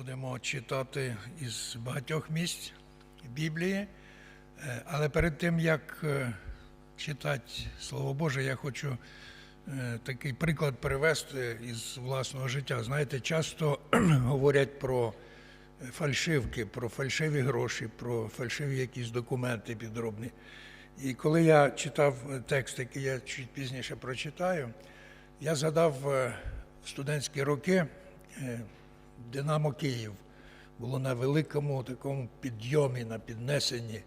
будемо читати із багатьох місць Біблії. Е, Але перед тим, як е, читати Слово Боже, я хочу е, такий приклад привести із власного життя. Знаєте, часто говорять про фальшивки, про фальшиві гроші, про фальшиві якісь документи підробні. І коли я читав текст, який я чуть пізніше прочитаю, я згадав в студентські роки Динамо Київ було на великому такому підйомі, на піднесенні.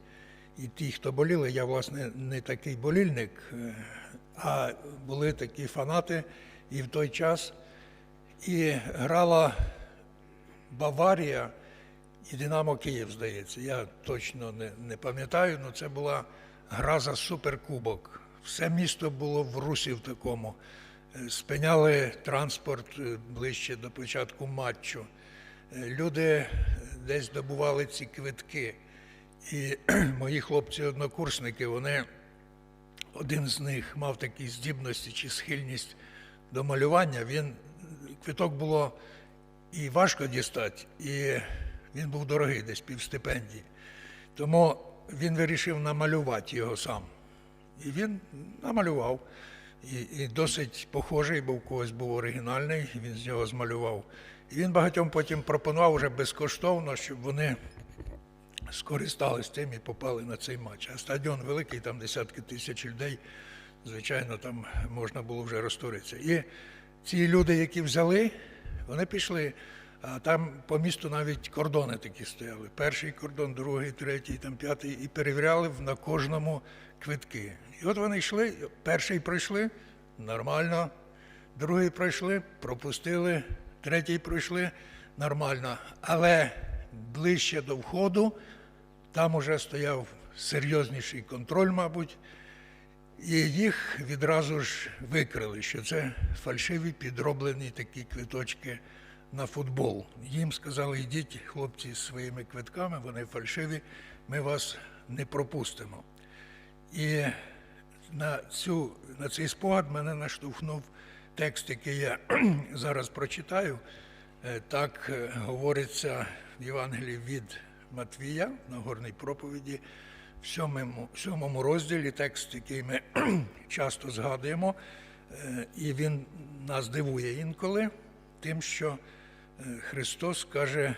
І ті, хто боліли, я власне не такий болільник, е, а були такі фанати і в той час. І грала Баварія і Динамо Київ, здається. Я точно не, не пам'ятаю, але це була гра за суперкубок. Все місто було в русі в такому. Е, Спиняли транспорт е, ближче до початку матчу. Е, Люди десь добували ці квитки. І мої хлопці-однокурсники, вони один з них мав такі здібності чи схильність до малювання. Він квиток було і важко дістати, і він був дорогий, десь півстипендії. Тому він вирішив намалювати його сам. І він намалював. І, і досить похожий, бо в когось був оригінальний, він з нього змалював. І він багатьом потім пропонував вже безкоштовно, щоб вони скористались тим і попали на цей матч. А стадіон великий, там десятки тисяч людей, звичайно, там можна було вже розтворитися. І ці люди, які взяли, вони пішли. А там по місту навіть кордони такі стояли. Перший кордон, другий, третій, там п'ятий, і перевіряли на кожному квитки. І от вони йшли, перший пройшли нормально, другий пройшли, пропустили, третій пройшли нормально. Але ближче до входу там уже стояв серйозніший контроль, мабуть, і їх відразу ж викрили, що це фальшиві підроблені такі квиточки на футбол. Їм сказали, йдіть, хлопці, з своїми квитками, вони фальшиві, ми вас не пропустимо. І на, цю, на цей спогад мене наштовхнув текст, який я зараз прочитаю. Е, Так е, говориться в Євангелії від Матвія на горній проповіді, в сьомому, сьомому розділі, текст, який ми часто згадуємо, е, і він нас дивує інколи тим, що Христос каже: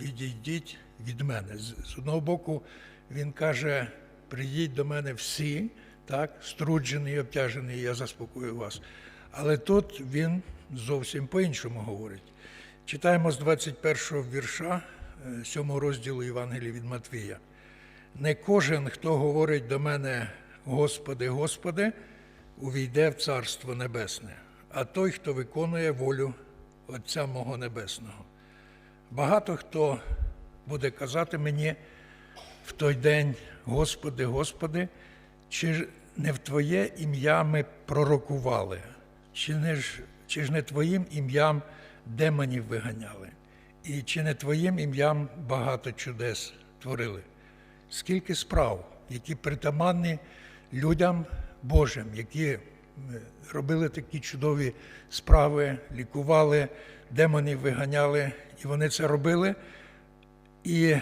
відійдіть від мене. З одного боку, Він каже, прийдіть до мене всі, так, і обтяжений, я заспокою вас. Але тут він зовсім по-іншому говорить. Читаємо з 21 вірша 7 розділу Євангелії від Матвія. Не кожен, хто говорить до мене, Господи, Господи, увійде в Царство Небесне, а той, хто виконує волю Отця мого Небесного. Багато хто буде казати мені в той день, Господи, Господи, чи ж не в Твоє ім'я ми пророкували, чи, не ж, чи ж не Твоїм ім'ям демонів виганяли, і чи не Твоїм ім'ям багато чудес творили? Скільки справ, які притаманні людям Божим, які робили такі чудові справи, лікували, демонів виганяли, і вони це робили. І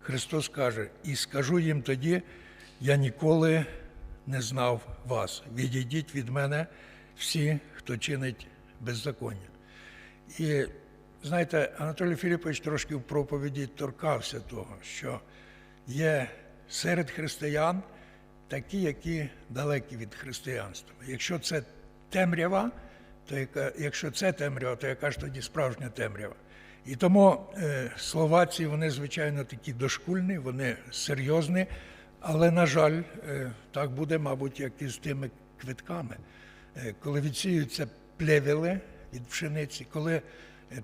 Христос каже, і скажу їм тоді, я ніколи не знав вас. Відійдіть від мене всі, хто чинить беззаконня. І знаєте, Анатолій Філіпович трошки в проповіді торкався того, що є серед християн такі, які далекі від християнства. Якщо це темрява, то яка, якщо це темрява, то яка ж тоді справжня темрява? І тому е, слова ці, вони, звичайно, такі дошкульні, вони серйозні, але, на жаль, е, так буде, мабуть, як і з тими квитками. Е, коли відсіюються плевели від пшениці, коли е,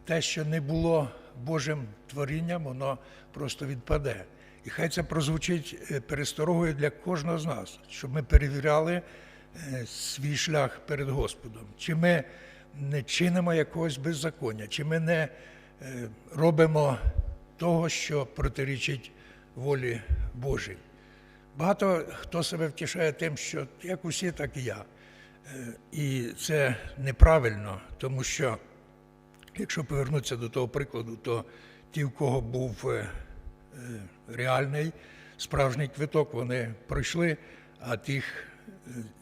те, що не було Божим творінням, воно просто відпаде. І хай це прозвучить е, пересторогою для кожного з нас, щоб ми перевіряли е, свій шлях перед Господом. Чи ми не чинимо якогось беззаконня, чи ми не е, робимо того, що протирічить волі Божій. Багато хто себе втішає тим, що як усі, так і я. І це неправильно, тому що Якщо повернутися до того прикладу, то ті, в кого був реальний справжній квиток, вони пройшли, а тих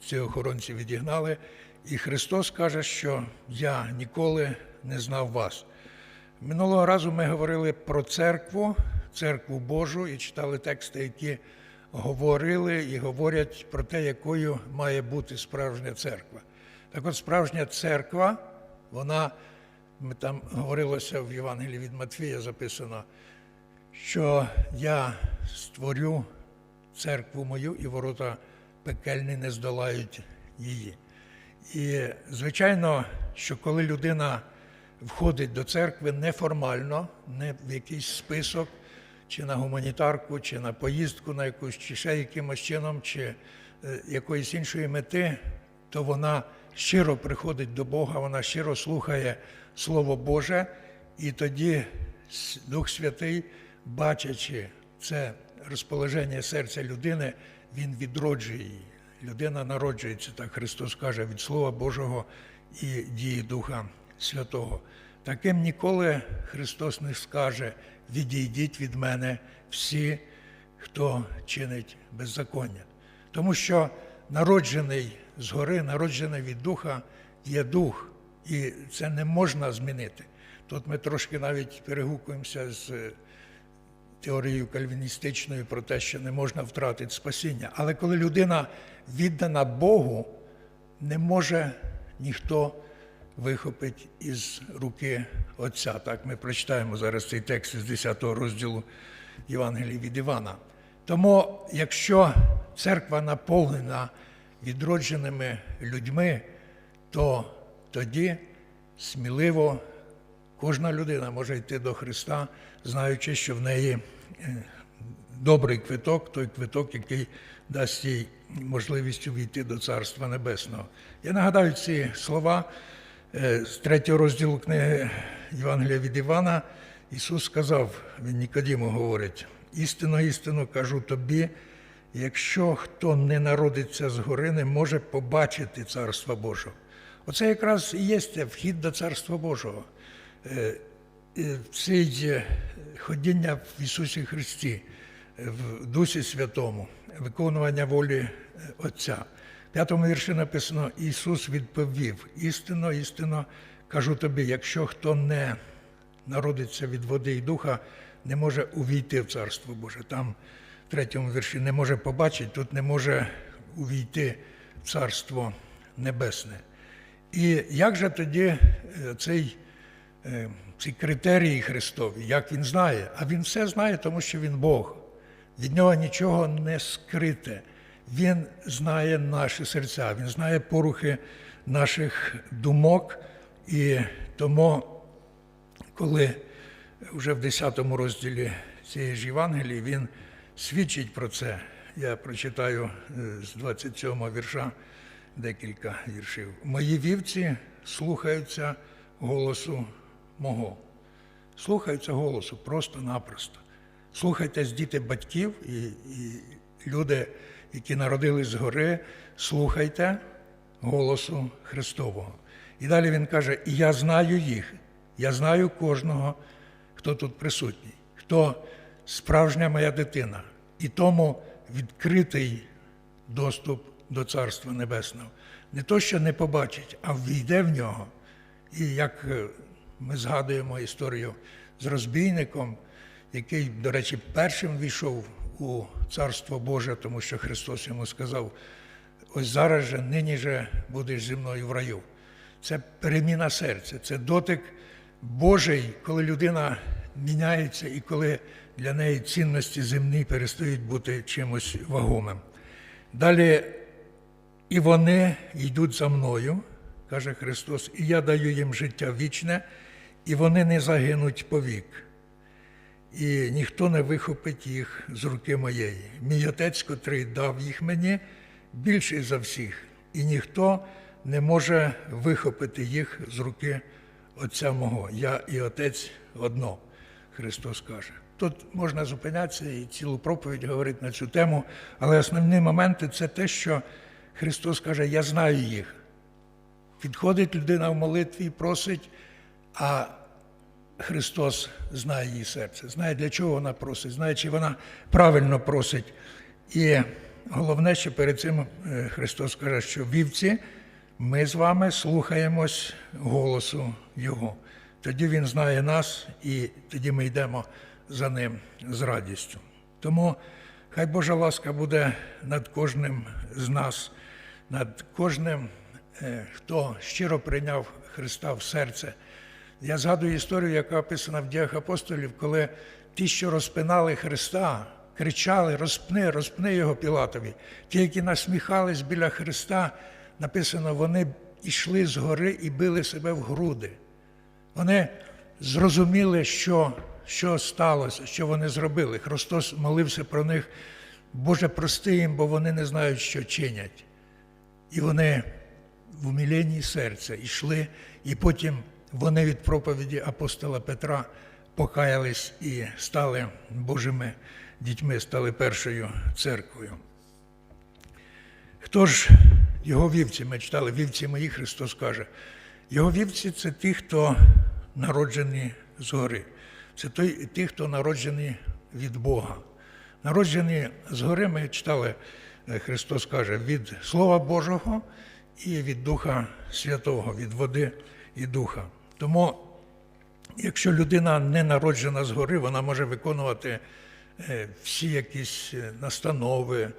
ці охоронці відігнали. І Христос каже, що я ніколи не знав вас. Минулого разу ми говорили про церкву, церкву Божу, і читали тексти, які говорили і говорять про те, якою має бути справжня церква. Так от справжня церква, вона, ми там говорилося в Євангелії від Матвія, записано, що я створю церкву мою, і ворота пекельні не здолають її. І, звичайно, що коли людина входить до церкви неформально, не в якийсь список, чи на гуманітарку, чи на поїздку на якусь, чи ще якимось чином, чи е, якоїсь іншої мети, то вона щиро приходить до Бога, вона щиро слухає Слово Боже, і тоді Дух Святий, бачачи це розположення серця людини, він відроджує її. Людина народжується, так Христос каже, від Слова Божого і дії Духа Святого. Таким ніколи Христос не скаже: відійдіть від мене всі, хто чинить беззаконня. Тому що народжений згори, народжений від Духа є дух, і це не можна змінити. Тут ми трошки навіть перегукуємося з теорією кальвіністичною про те, що не можна втратити спасіння. Але коли людина віддана Богу, не може ніхто вихопити із руки Отця. Так ми прочитаємо зараз цей текст із 10 розділу Євангелії від Івана. Тому, якщо церква наповнена відродженими людьми, то тоді сміливо кожна людина може йти до Христа, знаючи, що в неї е, добрий квиток, той квиток, який дасть їй можливість увійти до Царства Небесного. Я нагадаю ці слова е, з третього розділу книги Євангелія від Івана. Ісус сказав, він Нікодіму говорить, істинно, істинно кажу тобі, якщо хто не народиться згори, не може побачити Царства Божого. Оце якраз і є вхід до Царства Божого. Е, е, Цей е, ходіння в Ісусі Христі, в Дусі Святому, виконування волі е, Отця. В п'ятому вірші написано: Ісус відповів: істинно, істинно кажу тобі, якщо хто не народиться від води і духа, не може увійти в Царство Боже. Там в третьому вірші не може побачити, тут не може увійти в Царство Небесне. І як же тоді е, цей, ці критерії Христові, як він знає? А він все знає, тому що він Бог. Від нього нічого не скрите. Він знає наші серця, він знає порухи наших думок. І тому, коли вже в 10 розділі цієї ж Євангелії він свідчить про це, я прочитаю е, з 27 вірша декілька віршів. Мої вівці слухаються голосу мого. Слухаються голосу просто-напросто. Слухайтесь діти батьків і, і люди, які народились згори, слухайте голосу Христового. І далі він каже: І я знаю їх, я знаю кожного, хто тут присутній, хто справжня моя дитина, і тому відкритий доступ до Царства Небесного. Не то, що не побачить, а ввійде в нього. І як е, ми згадуємо історію з розбійником, який, до речі, першим війшов у Царство Боже, тому що Христос йому сказав: ось зараз же, нині же будеш зі мною в раю. Це переміна серця, це дотик Божий, коли людина міняється і коли для неї цінності земні перестають бути чимось вагомим. Далі і вони йдуть за мною, каже Христос, і я даю їм життя вічне, і вони не загинуть повік. І ніхто не вихопить їх з руки моєї. Мій отець, котрий дав їх мені, більший за всіх, і ніхто не може вихопити їх з руки Отця мого. Я і Отець одно, Христос каже. Тут можна зупинятися і цілу проповідь говорити на цю тему, але основні моменти це те, що Христос каже, я знаю їх. Підходить людина в молитві і просить, а Христос знає її серце, знає, для чого вона просить, знає, чи вона правильно просить. І головне, що перед цим е, Христос каже, що вівці ми з вами слухаємось голосу Його. Тоді Він знає нас, і тоді ми йдемо за ним з радістю. Тому хай Божа ласка буде над кожним з нас, над кожним, е, хто щиро прийняв Христа в серце. Я згадую історію, яка описана в діях апостолів, коли ті, що розпинали Христа, кричали: розпни, розпни його Пілатові. Ті, які насміхались біля Христа, написано, вони йшли з гори і били себе в груди. Вони зрозуміли, що, що сталося, що вони зробили. Христос молився про них, Боже, прости їм, бо вони не знають, що чинять. І вони в уміленні серця йшли, і потім вони від проповіді апостола Петра покаялись і стали Божими дітьми, стали першою церквою. Хто ж його вівці? Ми читали вівці мої, Христос каже. Його вівці це ті, хто народжені згори. Це той, ті, хто народжені від Бога. Народжені згори, ми читали, е, Христос каже, від Слова Божого і від Духа Святого, від води і духа. Тому, якщо людина не народжена згори, вона може виконувати е, всі якісь е, настанови,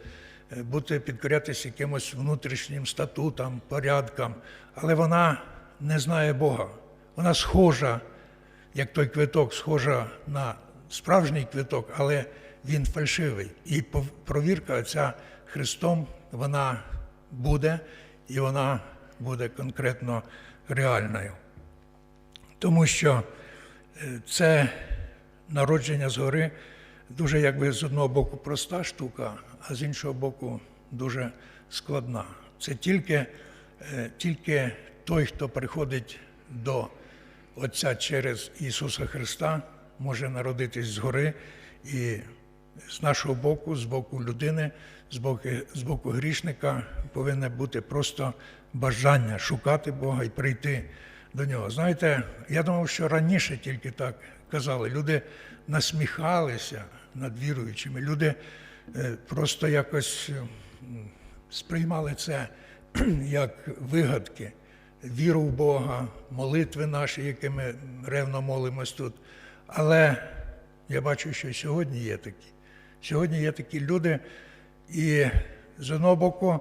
е, бути підкорятися якимось внутрішнім статутам, порядкам, але вона не знає Бога. Вона схожа, як той квиток, схожа на справжній квиток, але він фальшивий. І провірка ця Христом вона буде, і вона буде конкретно реальною. Тому що е, це народження згори дуже якби з одного боку проста штука, а з іншого боку дуже складна. Це тільки, е, тільки той, хто приходить до Отця через Ісуса Христа, може народитись згори і з нашого боку, з боку людини, з боку, з боку грішника повинне бути просто бажання шукати Бога і прийти до нього. Знаєте, я думав, що раніше тільки так казали. Люди насміхалися над віруючими, люди е, просто якось сприймали це як вигадки, віру в Бога, молитви наші, якими ревно молимось тут. Але я бачу, що сьогодні є такі. Сьогодні є такі люди, і з одного боку,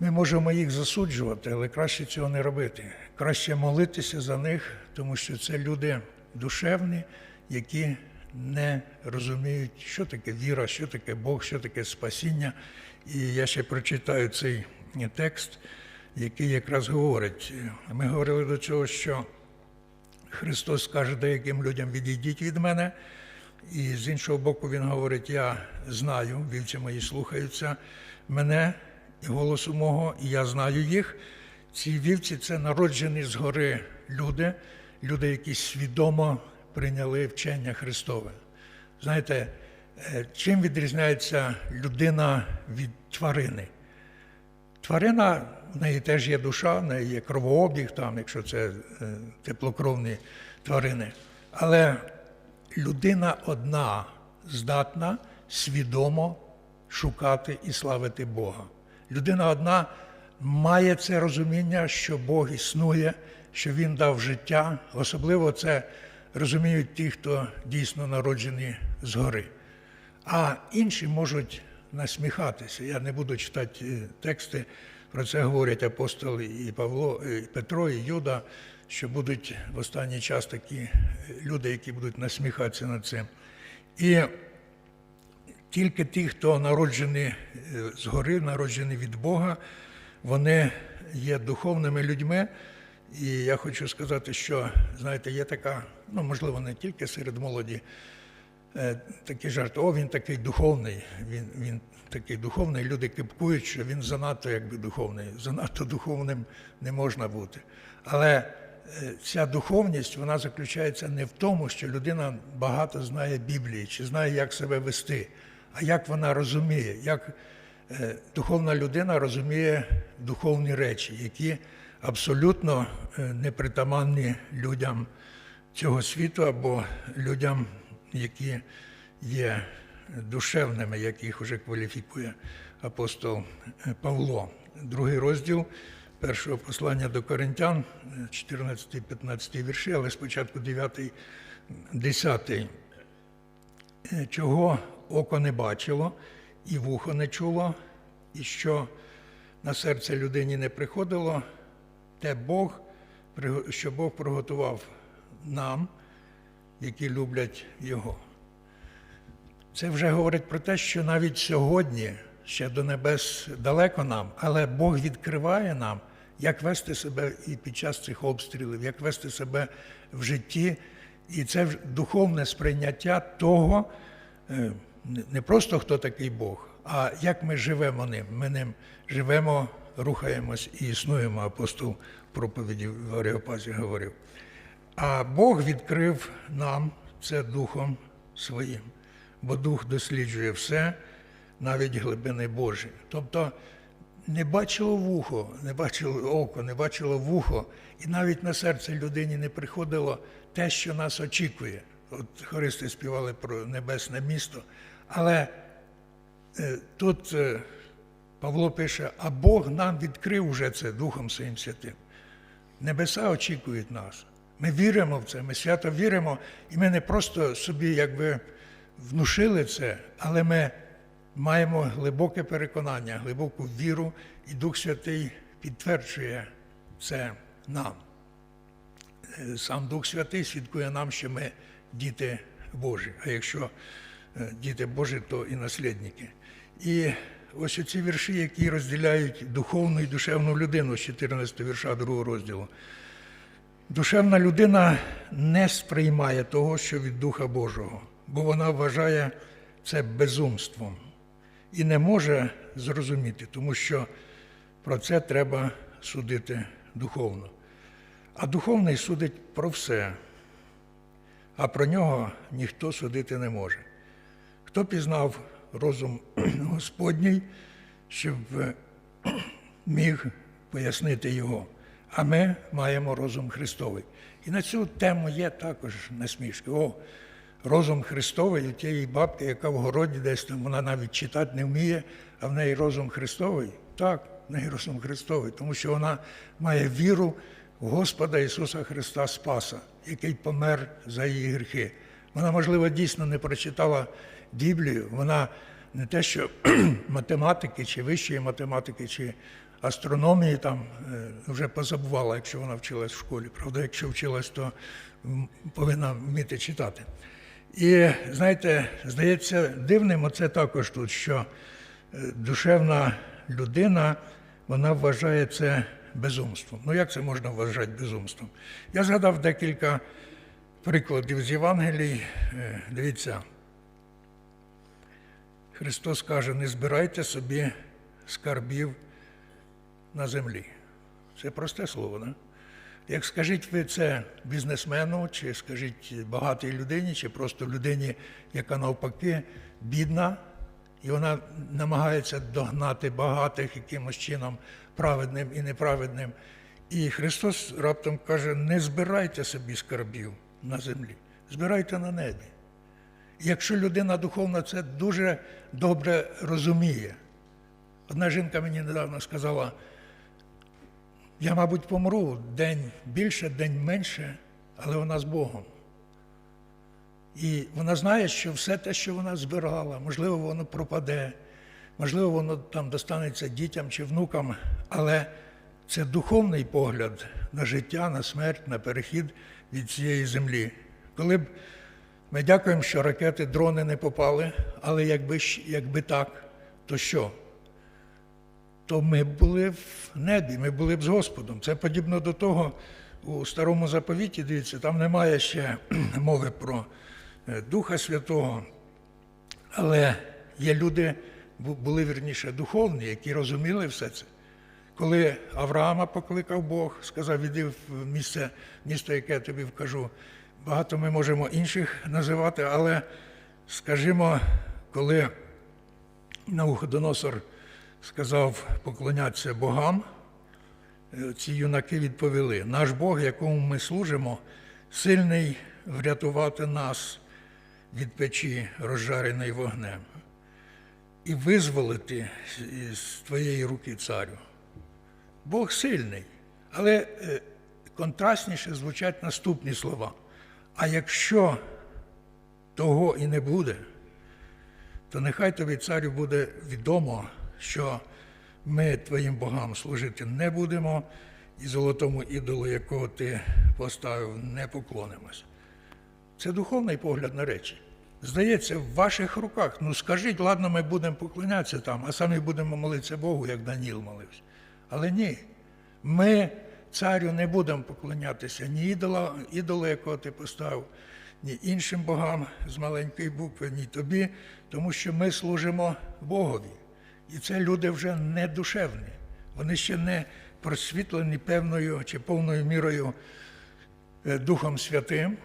ми можемо їх засуджувати, але краще цього не робити. Краще молитися за них, тому що це люди душевні, які не розуміють, що таке віра, що таке Бог, що таке спасіння. І я ще прочитаю цей текст, який якраз говорить. Ми говорили до цього, що Христос каже деяким людям: відійдіть від мене. І з іншого боку, Він говорить: Я знаю, вівці мої слухаються мене голосу мого, і я знаю їх. Ці вівці це народжені згори люди, люди, які свідомо прийняли вчення Христове. Знаєте, е, чим відрізняється людина від тварини? Тварина, в неї теж є душа, в неї є кровообіг, там, якщо це е, теплокровні тварини. Але людина одна здатна свідомо шукати і славити Бога. Людина одна має це розуміння, що Бог існує, що Він дав життя. Особливо це розуміють ті, хто дійсно народжені згори. А інші можуть насміхатися. Я не буду читати е, тексти, про це говорять апостоли і Павло, і Петро, і Юда, що будуть в останній час такі е, люди, які будуть насміхатися над цим. І тільки ті, хто народжені е, згори, народжені від Бога, вони є духовними людьми. І я хочу сказати, що знаєте, є така, ну можливо, не тільки серед молоді, е, такі жарти, о, він такий духовний, він, він такий духовний, люди кипкують, що він занадто якби духовний. Занадто духовним не можна бути. Але е, ця духовність вона заключається не в тому, що людина багато знає Біблії чи знає, як себе вести, а як вона розуміє, як е, духовна людина розуміє духовні речі, які абсолютно е, непритаманні людям цього світу або людям, які є душевними, як їх уже кваліфікує апостол е, Павло. Другий розділ першого послання до Коринтян, 14-15 вірші, але спочатку 9, 10. Е, Чого око не бачило, і вухо не чуло, і що на серце людині не приходило, те Бог, що Бог приготував нам, які люблять Його. Це вже говорить про те, що навіть сьогодні ще до небес далеко нам, але Бог відкриває нам, як вести себе і під час цих обстрілів, як вести себе в житті. І це духовне сприйняття того, е, не- просто хто такий Бог, а як ми живемо ним. Ми ним живемо, рухаємось і існуємо. Апостол проповіді в Аріопазі говорив. А Бог відкрив нам це Духом Своїм, бо Дух досліджує все, навіть глибини Божі. Тобто не бачило вухо, не бачило око, не бачило вухо, і навіть на серце людині не приходило те, що нас очікує. От хористи співали про небесне місто. Але е, тут е, Павло пише: а Бог нам відкрив уже це Духом Своїм Святим. Небеса очікують нас. Ми віримо в це, ми свято віримо, і ми не просто собі якби внушили це, але ми маємо глибоке переконання, глибоку віру, і Дух Святий підтверджує це нам. Е, Сам Дух Святий свідкує нам, що ми діти Божі. А якщо діти Божі, то і наслідники. І ось оці вірші, які розділяють духовну і душевну людину з 14 вірша 2 розділу. Душевна людина не сприймає того, що від Духа Божого, бо вона вважає це безумством і не може зрозуміти, тому що про це треба судити духовно. А духовний судить про все, а про нього ніхто судити не може. Хто пізнав розум Господній, щоб е, міг пояснити його? А ми маємо розум Христовий. І на цю тему є також насмішки. О, розум Христовий у тієї бабки, яка в городі десь там, вона навіть читати не вміє, а в неї розум Христовий. Так, в неї розум Христовий, тому що вона має віру в Господа Ісуса Христа Спаса, який помер за її гріхи. Вона, можливо, дійсно не прочитала Біблію, вона не те, що математики, чи вищої математики, чи астрономії там е, вже позабувала, якщо вона вчилась в школі. Правда, якщо вчилась, то повинна вміти читати. І знаєте, здається, дивним оце також тут, що е, душевна людина вона вважає це безумством. Ну як це можна вважати безумством? Я згадав декілька прикладів з Євангелій. Е, Дивіться, Христос каже: не збирайте собі скарбів на землі. Це просте слово, не? Як скажіть ви це бізнесмену, чи скажіть багатій людині, чи просто людині, яка навпаки бідна, і вона намагається догнати багатих якимось чином праведним і неправедним. І Христос раптом каже: не збирайте собі скарбів на землі, збирайте на небі. Якщо людина духовна це дуже добре розуміє. Одна жінка мені недавно сказала, я, мабуть, помру день більше, день менше, але вона з Богом. І вона знає, що все те, що вона збирала, можливо, воно пропаде, можливо, воно там достанеться дітям чи внукам, але це духовний погляд на життя, на смерть, на перехід від цієї землі. Коли б ми дякуємо, що ракети, дрони не попали, але якби, якби так, то що? то ми були в небі, ми були б з Господом. Це подібно до того у старому заповіті, дивіться, там немає ще мови про е, Духа Святого, але є люди, були вірніше духовні, які розуміли все це. Коли Авраама покликав Бог, сказав, іди в місце, місто, яке я тобі вкажу. Багато ми можемо інших називати, але скажімо, коли Навуходоносор сказав поклонятися богам, е, ці юнаки відповіли: наш Бог, якому ми служимо, сильний врятувати нас від печі, розжареної вогнем, і визволити з твоєї руки царю. Бог сильний, але е, контрастніше звучать наступні слова. А якщо того і не буде, то нехай тобі царю буде відомо, що ми твоїм богам служити не будемо, і золотому ідолу, якого ти поставив, не поклонимось. Це духовний погляд на речі. Здається, в ваших руках. Ну скажіть, ладно, ми будемо поклонятися там, а самі будемо молитися Богу, як Даніл молився. Але ні, ми царю не будемо поклонятися ні ідола, ідолу, якого ти поставив, ні іншим богам з маленької букви, ні тобі, тому що ми служимо Богові. І це люди вже не душевні. Вони ще не просвітлені певною чи повною мірою е, Духом Святим,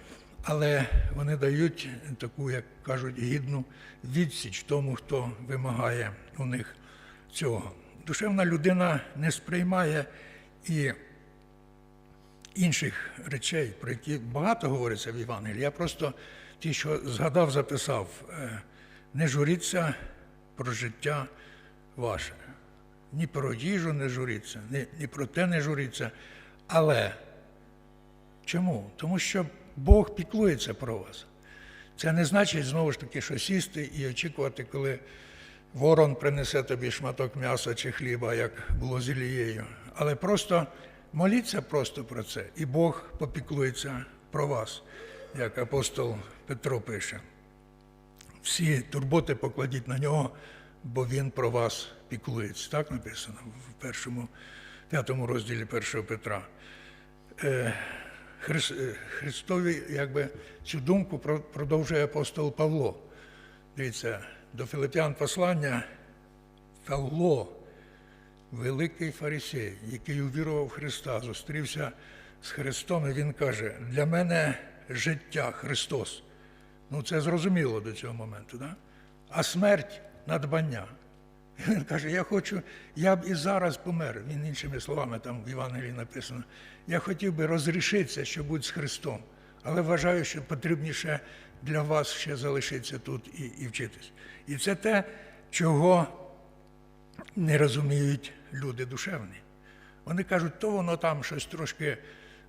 але вони дають таку, як кажуть, гідну відсіч тому, хто вимагає у них цього. Душевна людина не сприймає і інших речей, про які багато говориться в Євангелії. Я просто ті, що згадав, записав, е, не журіться про життя ваше. Ні про їжу не журіться, ні, ні про те не журіться. Але чому? Тому що Бог піклується про вас. Це не значить знову ж таки, що сісти і очікувати, коли ворон принесе тобі шматок м'яса чи хліба, як було з Ілією. Але просто моліться просто про це, і Бог попіклується про вас, як апостол Петро пише. Всі турботи покладіть на нього, бо він про вас піклується. Так написано в першому, п'ятому розділі першого Петра. Е, е, Христові якби цю думку продовжує апостол Павло. Дивіться, до Филип'ян послання Павло, великий фарисей, який увірував в Христа, зустрівся з Христом, і він каже: для мене життя Христос. Ну, це зрозуміло до цього моменту, да? а смерть надбання. І Він каже, я хочу, я б і зараз помер. Він іншими словами там в Євангелії написано. Я хотів би розрішитися, що будь з Христом, але вважаю, що потрібніше для вас ще залишитися тут і, і вчитись. І це те, чого не розуміють люди душевні. Вони кажуть, то воно там щось трошки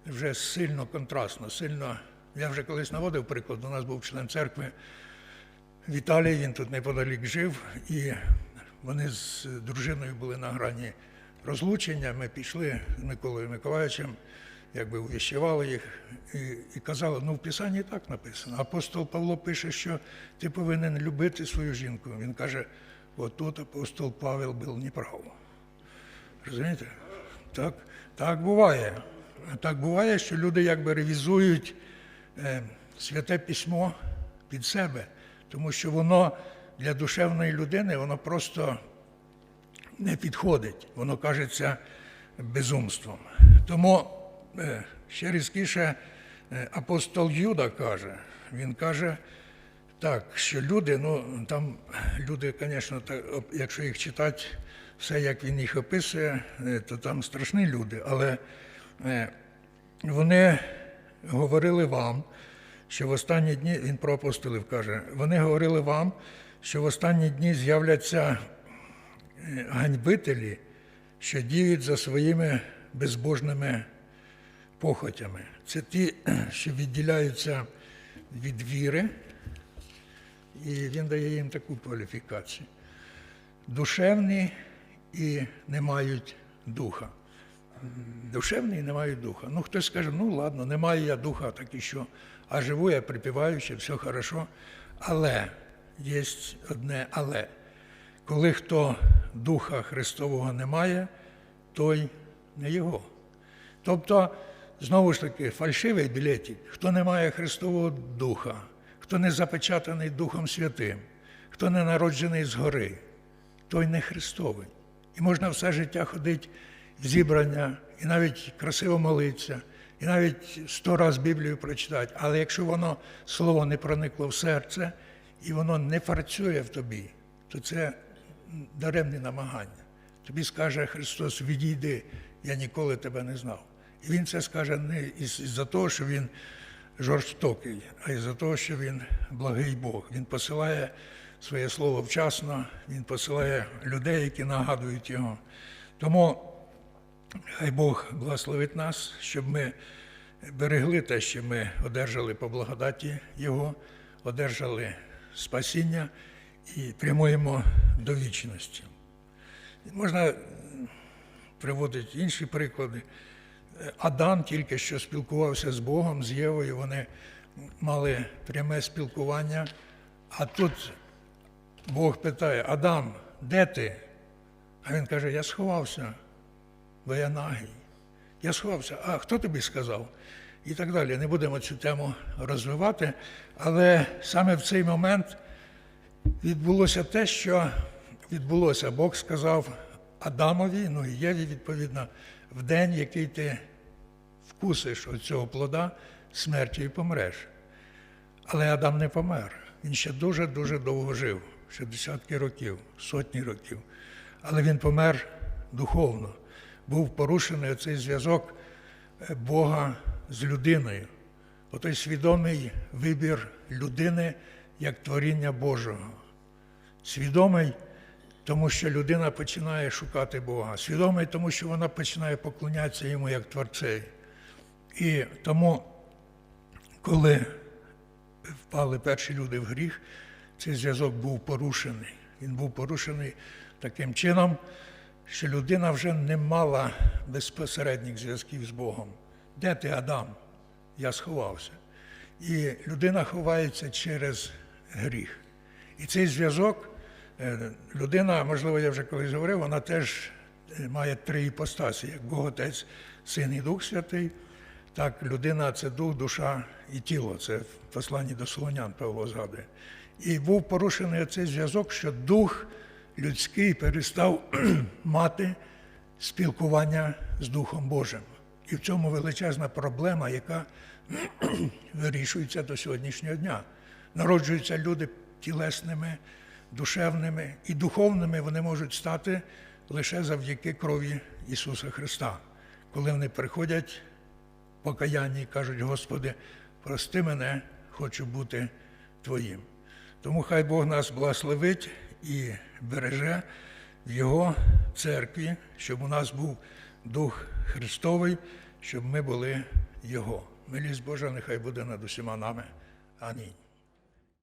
вже сильно контрастно, сильно. Я вже колись наводив приклад, у нас був член церкви в Італії, він тут неподалік жив, і вони з дружиною були на грані розлучення. Ми пішли з Миколою Миколаївичем, якби увіщували їх і, і казали, ну в Писанні так написано. Апостол Павло пише, що ти повинен любити свою жінку. Він каже, от тут апостол Павел був неправ. Розумієте? Так, так буває. Так буває, що люди якби ревізують е, святе письмо під себе, тому що воно для душевної людини воно просто не підходить, воно кажеться безумством. Тому е, ще різкіше е, апостол Юда каже, він каже, так, що люди, ну там люди, звісно, так, якщо їх читати, все як він їх описує, е, то там страшні люди, але е, вони говорили вам, що в останні дні, він про апостолів каже, вони говорили вам, що в останні дні з'являться е, ганьбителі, що діють за своїми безбожними похотями. Це ті, що відділяються від віри, і він дає їм таку кваліфікацію. Душевні і не мають духа. Душевні і не мають духа. Ну, хтось скаже, ну ладно, не маю я духа, так і що, а живу я припіваючи, все хорошо. Але є одне але. Коли хто Духа Христового не має, той не його. Тобто, знову ж таки, фальшивий білетик, хто не має Христового Духа, хто не запечатаний Духом Святим, хто не народжений згори, той не Христовий. І можна все життя ходити зібрання, і навіть красиво молитися, і навіть сто раз Біблію прочитати. Але якщо воно слово не проникло в серце і воно не працює в тобі, то це даремні намагання. Тобі скаже Христос, відійди, я ніколи тебе не знав. І Він це скаже не із- із-за того, що він жорстокий, а й за того, що він благий Бог. Він посилає своє слово вчасно, він посилає людей, які нагадують його. Тому хай Бог благословить нас, щоб ми берегли те, що ми одержали по благодаті Його, одержали спасіння і прямуємо до вічності. Можна приводити інші приклади. Адам тільки що спілкувався з Богом, з Євою, вони мали пряме спілкування, а тут Бог питає: Адам, де ти? А він каже: Я сховався, бо я нагий. Я сховався. А хто тобі сказав? І так далі. Не будемо цю тему розвивати, але саме в цей момент відбулося те, що відбулося. Бог сказав Адамові, ну і Єві, відповідно, в день, який ти вкусиш оцього плода, смертю і помреш. Але Адам не помер. Він ще дуже-дуже довго жив, ще десятки років, сотні років. Але він помер духовно. Був порушений цей зв'язок е, Бога з людиною. Отой свідомий вибір людини як творіння Божого. Свідомий, тому що людина починає шукати Бога. Свідомий, тому що вона починає поклонятися йому як творцеві. І тому, коли впали перші люди в гріх, цей зв'язок був порушений. Він був порушений таким чином, що людина вже не мала безпосередніх зв'язків з Богом. Де ти, Адам? Я сховався. І людина ховається через гріх. І цей зв'язок, людина, можливо, я вже колись говорив, вона теж е, має три іпостасі, як Бог Отець, Син і Дух Святий. Так, людина це дух, душа і тіло. Це в посланні до Солонян Павло згадує. І був порушений цей зв'язок, що дух людський перестав мати спілкування з Духом Божим. І в цьому величезна проблема, яка вирішується до сьогоднішнього дня. Народжуються люди тілесними, душевними і духовними вони можуть стати лише завдяки крові Ісуса Христа, коли вони приходять в покаянні і кажуть, Господи, прости мене, хочу бути Твоїм. Тому хай Бог нас благословить і береже в Його церкві, щоб у нас був Дух Христовий, щоб ми були Його. Милість Божа нехай буде над усіма нами. Амінь.